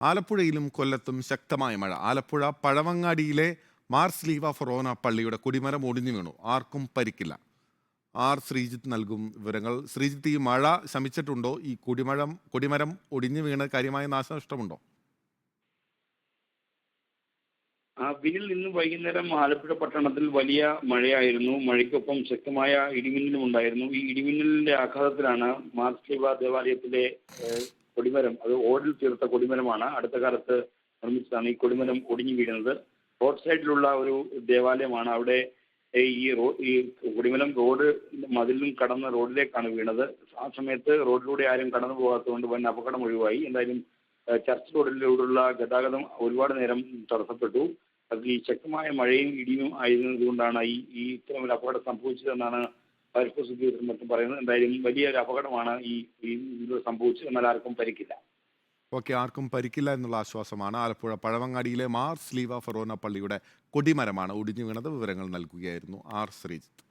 ആലപ്പുഴയിലും കൊല്ലത്തും ശക്തമായ മഴ. ആലപ്പുഴ പഴവങ്ങാടിയിലെ മാർസ് ലീവ ഫൊറോന പള്ളിയുടെ കൊടിമരം ഒടിഞ്ഞു വീണു. ആർക്കും പരിക്കില്ല. ആർ ശ്രീജിത്ത് നൽകും വിവരങ്ങൾ. ശ്രീജിത്ത് ഈ മഴ ശമിച്ചിട്ടുണ്ടോ? ഈ കൊടിമരം കുടിമരം ഒടിഞ്ഞു വീണ് കാര്യമായ നാശനഷ്ടമുണ്ടോ ആ ബിനിൽ ഇന്ന് വൈകുന്നേരം ആലപ്പുഴ പട്ടണത്തിൽ വലിയ മഴയായിരുന്നു. മഴയ്ക്കൊപ്പം ശക്തമായ ഇടിമിന്നലും ഉണ്ടായിരുന്നു. ഈ ഇടിമിന്നലിന്റെ ആഘാതത്തിലാണ് മാർസ് ലീവ ദേവാലയത്തിലെ കൊടിമരം അത് ഓടിൽ തീർത്ത കൊടിമരമാണ്. അടുത്ത കാലത്ത് നിർമ്മിച്ചതാണ് ഈ കൊടിമരം ഒടിഞ്ഞു വീഴുന്നത്. റോഡ് സൈഡിലുള്ള ഒരു ദേവാലയമാണ് അവിടെ ഈ റോ ഈ കൊടിമരം റോഡ് മതിലും കടന്ന് റോഡിലേക്കാണ് വീണത്. ആ സമയത്ത് റോഡിലൂടെ ആരും കടന്നു പോകാത്തതുകൊണ്ട് വൻ അപകടം ഒഴിവായി. എന്തായാലും ചർച്ച് റോഡിലൂടെയുള്ള ഗതാഗതം ഒരുപാട് നേരം തടസ്സപ്പെട്ടു. അതിൽ ഈ ശക്തമായ മഴയും ഇടിയും ആയിരുന്നതുകൊണ്ടാണ് ഈ ഈ ഇത്തരം ഒരു അപകടം സംഭവിച്ചതെന്നാണ് ഫയർഫോഴ്സ് ഉദ്യോഗസ്ഥർ മറ്റും പറയുന്നത് എന്തായാലും വലിയൊരു അപകടമാണ് ഈ ഈ ഇത് സംഭവിച്ചത്. എന്നാൽ ആർക്കും പരിക്കില്ല. ഓക്കെ ആർക്കും പരിക്കില്ല എന്നുള്ള ആശ്വാസമാണ് ആലപ്പുഴ പഴവങ്ങാടിയിലെ മാർ സ്ലീവ ഫറോന പള്ളിയുടെ കൊടിമരമാണ് ഒടിഞ്ഞു വീണത് വിവരങ്ങൾ നൽകുകയായിരുന്നു ആർ ശ്രീജിത്ത്.